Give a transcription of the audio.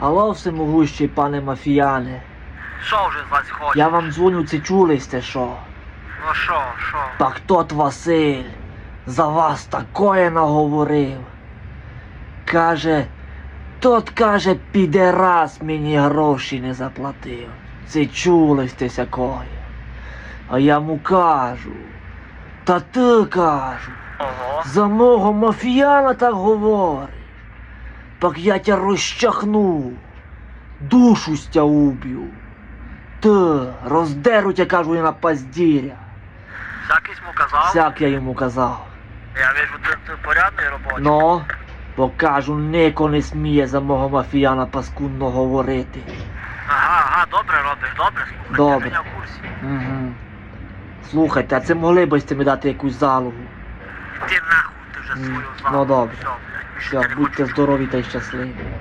Алло, всемогущий пане мафіяне. Що вже з вас хоче? Я вам дзвоню, це чули сте що? Ну що, що? Так тот Василь за вас такое наговорив. Каже, тот каже, підерас мені гроші не заплатив. Це чули сте сякої. А я йому кажу, та ти кажу, Ого. за мого мафіяна так говориш. Так я тя розчахну, душу стя уб'ю. Ти, роздеру тя, кажу, я на паздіря. Всякийсь му казав? Всяк я йому казав. Я вижу, ти, ти порядний робочий. Ну, бо кажу, нико не сміє за мого мафіяна паскудно говорити. Ага, ага, добре робиш, добре, слухай. Добре. Я в курсі. Угу. Слухайте, а це могли б сте мені дати якусь залогу. Ти нахуй, ти вже свою ну, добре. Все, блядь, більше Все, будьте здорові та щасливі.